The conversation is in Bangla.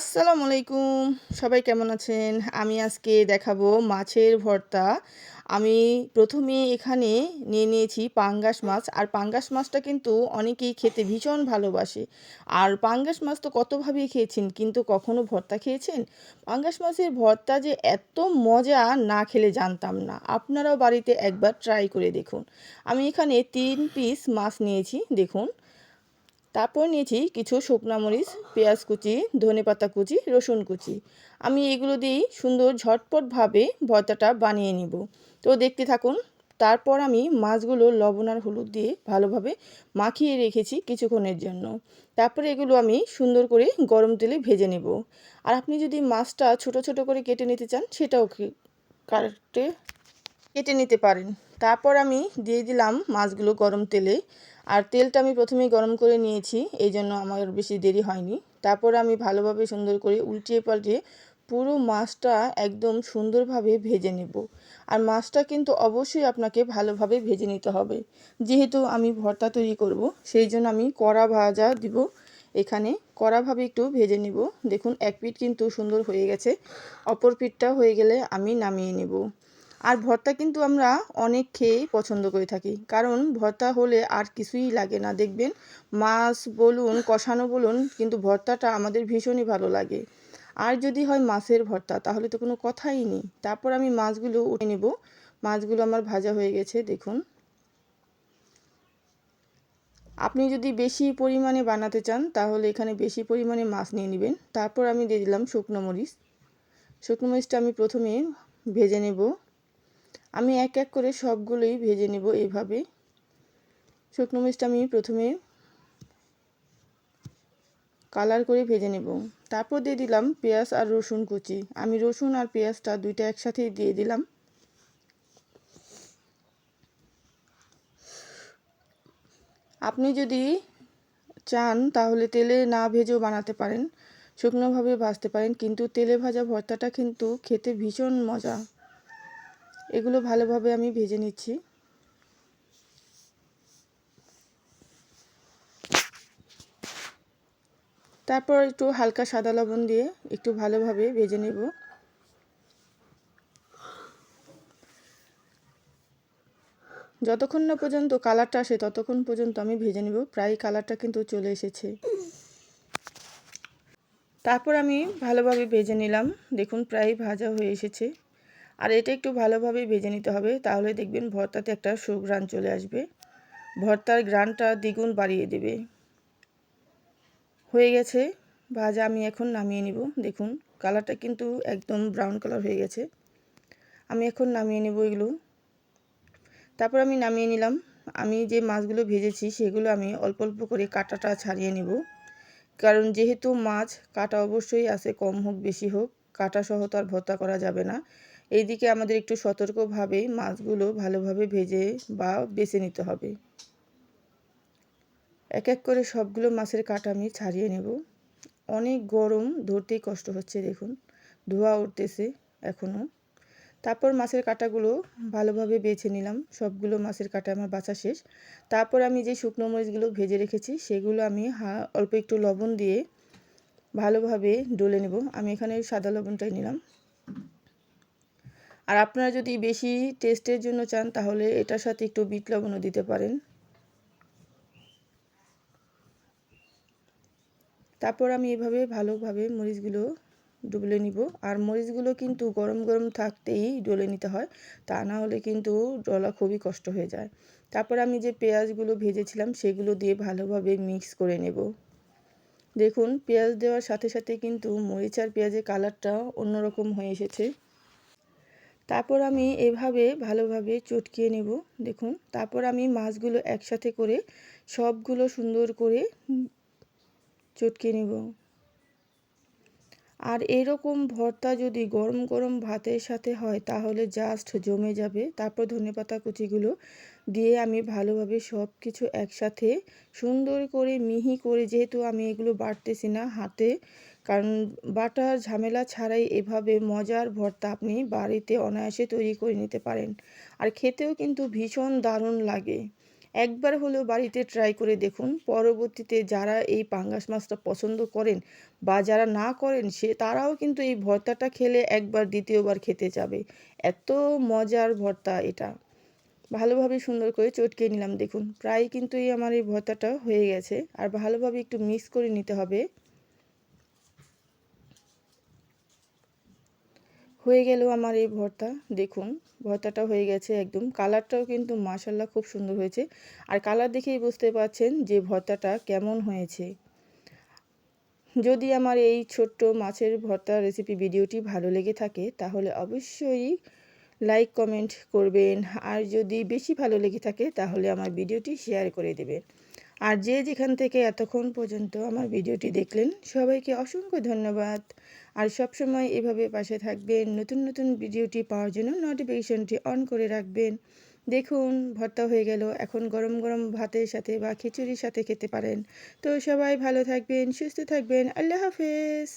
আসসালামু আলাইকুম। সবাই কেমন আছেন? আমি আজকে দেখাবো মাছের ভর্তা। আমি প্রথমে এখানে নিয়ে নিয়েছি পাঙ্গাস মাছ। আর পাঙ্গাস মাছটা কিন্তু অনেকেই খেতে ভীষণ ভালোবাসে। আর পাঙ্গাস মাছ তো কতভাবেই খেয়েছেন? কিন্তু কখনো ভর্তা খেয়েছেন? পাঙ্গাস মাছের ভর্তা যে এত মজা না খেলে জানতাম না। আপনারাও বাড়িতে একবার ট্রাই করে দেখুন। আমি এখানে তিন পিস মাছ নিয়েছি, দেখুন। তারপর নিয়েছি কিছু শুকনা মরিচ, পেঁয়াজ কুচি, ধনে পাতা কুচি, রসুন কুচি। আমি এগুলো দিয়েই সুন্দর ঝটপটভাবে ভর্তাটা বানিয়ে নিব। তো দেখতে থাকুন, তারপর আমি মাছগুলো লবণ আর হলুদ দিয়ে ভালোভাবে মাখিয়ে রেখেছি কিছুক্ষণের জন্য। তারপরে এগুলো আমি সুন্দর করে গরম তেলে ভেজে নেব। আর আপনি যদি মাছটা ছোট ছোট করে কেটে নিতে চান, সেটাও কাটে, কেটে নিতে পারেন। তারপর আমি দিয়ে দিলাম মাছগুলো গরম তেলে। আর তেলটা আমি প্রথমেই গরম করে নিয়েছি, এই জন্য আমার বেশি দেরি হয়নি। তারপর আমি ভালোভাবে সুন্দর করে উল্টিয়ে পাল্টিয়ে পুরো মাছটা একদম সুন্দরভাবে ভেজে নেব। আর মাছটা কিন্তু অবশ্যই আপনাকে ভালোভাবে ভেজে নিতে হবে। যেহেতু আমি ভর্তা তৈরি করব, সেই জন্য আমি কড়া ভাজা দিব। এখানে কড়াভাবে একটু ভেজে নিব। দেখুন, এক পিঠ কিন্তু সুন্দর হয়ে গেছে। অপর পিঠটা হয়ে গেলে আমি নামিয়ে নেব। আর ভর্তা কিন্তু আমরা অনেক খেয়েই পছন্দ করে থাকি। কারণ ভর্তা হলে আর কিছুই লাগে না, দেখবেন? মাছ বলুন, কষানো বলুন, কিন্তু ভর্তাটা আমাদের ভীষণই ভালো লাগে। আর যদি হয় মাছের ভর্তা, তাহলে তো কোনো কথাই নেই। তারপর আমি মাছগুলো উঠে নেব। মাছগুলো আমার ভাজা হয়ে গেছে, দেখুন। আপনি যদি বেশি পরিমাণে বানাতে চান, তাহলে এখানে বেশি পরিমাণে মাছ নিয়ে নেবেন। তারপর আমি দিয়ে দিলাম শুকনো মরিচ। শুকনো মরিচটা আমি প্রথমে ভেজে নেব। আমি এক এক করে সবগুলোই ভেজে নেব এভাবে। শুকনো মরিচটা আমি প্রথমে কালার করে ভেজে নেব। তারপর দিয়ে দিলাম পেঁয়াজ আর রসুন কুচি। আমি রসুন আর পেঁয়াজটা দুইটা একসাথেই দিয়ে দিলাম। আপনি যদি চান তাহলে তেলে না ভেজেও বানাতে পারেন, শুকনোভাবে ভাজতে পারেন, কিন্তু তেলে ভাজা ভর্তাটা কিন্তু খেতে ভীষণ মজা। এগুলো ভালোভাবে আমি ভেজে নিচ্ছি। তারপর একটু হালকা সাদা লবণ দিয়ে একটু ভালোভাবে ভেজে নেব। যতক্ষণ না পর্যন্ত কালারটা আসে ততক্ষণ পর্যন্ত আমি ভেজে নেব। প্রায় কালারটা কিন্তু চলে এসেছে। তারপর আমি ভালোভাবে ভেজে নিলাম। দেখুন, প্রায় ভাজা হয়ে এসেছে। আর এটা একটু ভালোভাবে ভেজে নিতে হবে। তাহলে দেখবেন ভর্তাতে একটা সুঘ্রাণ চলে আসবে। ভর্তার গ্রানটা দ্বিগুণ বাড়িয়ে দেবে। হয়ে গেছে। ভাজা আমি এখন নামিয়ে নিব। দেখুন, কালারটা কিন্তু একদম ব্রাউন কালার হয়ে গেছে। আমি এখন নামিয়ে নেব এগুলো। তারপর আমি নামিয়ে নিলাম। আমি যে মাছগুলো ভেজেছি সেগুলো আমি অল্প অল্প করে কাটাটা ছাড়িয়ে নেব। কারণ যেহেতু মাছ কাটা অবশ্যই আছে, কম হোক, বেশি হোক, কাটা সহ তো আর ভর্তা করা যাবে না। এইদিকে আমাদের একটু সতর্কভাবে মাছগুলো ভালোভাবে ভেজে বা বেছে নিতে হবে। এক এক করে সবগুলো মাছের কাটা আমি ছাড়িয়ে নেব। অনেক গরম ধরতেই কষ্ট হচ্ছে দেখুন, ধোয়া উঠতেছে এখনও তারপর মাছের কাটাগুলো ভালোভাবে বেছে নিলাম, সবগুলো মাছের কাটা আমার বাছা শেষ। তারপর আমি যে শুকনো মরিচগুলো ভেজে রেখেছি সেগুলো আমি হা, অল্প একটু লবণ দিয়ে ভালোভাবে ডলে নেব। আমি এখানে সাদা লবণটাই নিলাম। আর আপনারা যদি বেশি টেস্টের জন্য চান, তাহলে এটার সাথে একটু বিট লবণও দিতে পারেন। তারপর আমি এভাবে ভালোভাবে মরিচগুলো ডুবলে নিব। আর মরিচগুলো কিন্তু গরম গরম থাকতেই ডলে নিতে হয়, তা না হলে কিন্তু ডলা খুবই কষ্ট হয়ে যায়। তারপর আমি যে পেঁয়াজগুলো ভেজেছিলাম, সেগুলো দিয়ে ভালোভাবে মিক্স করে নেব। দেখুন, পেঁয়াজ দেওয়ার সাথে সাথে কিন্তু মরিচ আর পেঁয়াজের কালারটা অন্যরকম হয়ে এসেছে। তারপর আমি এভাবে ভালোভাবে চটকিয়ে নেব, দেখুন। তারপর আমি মাছগুলো একসাথে করে সবগুলো সুন্দর করে চটকিয়ে নেব। আর এরকম ভর্তা যদি গরম গরম ভাতের সাথে হয়, তাহলে জাস্ট জমে যাবে। তারপর ধনেপাতা কুচিগুলো দিয়ে আমি ভালোভাবে সব কিছু একসাথে সুন্দর করে, মিহি করে, যেহেতু আমি এগুলো বাটতেছি না হাতে, কারণ বাটার ঝামেলা ছাড়াই এভাবে মজার ভর্তা আপনি বাড়িতে অনায়াসে তৈরি করে নিতে পারেন। আর খেতেও কিন্তু ভীষণ দারুণ লাগে। একবার হলেও বাড়িতে ট্রাই করে দেখুন। পরবর্তীতে যারা এই পাঙ্গাস মাছটা পছন্দ করেন বা যারা না করেন, সে তারাও কিন্তু এই ভর্তাটা খেলে একবার দ্বিতীয়বার খেতে যাবে। এত মজার ভর্তা এটা। ভালোভাবে সুন্দর করে চটকে নিলাম, দেখুন। প্রায় কিন্তু এই আমার এই ভর্তাটা হয়ে গেছে। আর ভালোভাবে একটু মিক্স করে নিতে হবে। হয়ে গেল আমার এই ভর্তা, দেখুন, ভর্তাটা হয়ে গেছে একদম। কালারটাও কিন্তু মাসাল্লাহ খুব সুন্দর হয়েছে। আর কালার দেখেই বুঝতে পারছেন যে ভর্তাটা কেমন হয়েছে। যদি আমার এই ছোট্ট মাছের ভর্তা রেসিপি ভিডিওটি ভালো লেগে থাকে, তাহলে অবশ্যই লাইক কমেন্ট করবেন। আর যদি বেশি ভালো লেগে থাকে, তাহলে আমার ভিডিওটি শেয়ার করে দেবেন। আর যে যেখান থেকে এতক্ষণ পর্যন্ত আমার ভিডিওটি দেখলেন, সবাইকে অসংখ্য ধন্যবাদ। আর সবসময় এভাবে পাশে থাকবেন, নতুন নতুন ভিডিওটি পাওয়ার জন্য নোটিফিকেশনটি অন করে রাখবেন। দেখুন, ভর্তা হয়ে গেল। এখন গরম গরম ভাতের সাথে বা খিচুড়ির সাথে খেতে পারেন। তো সবাই ভালো থাকবেন, সুস্থ থাকবেন। আল্লাহ হাফেজ।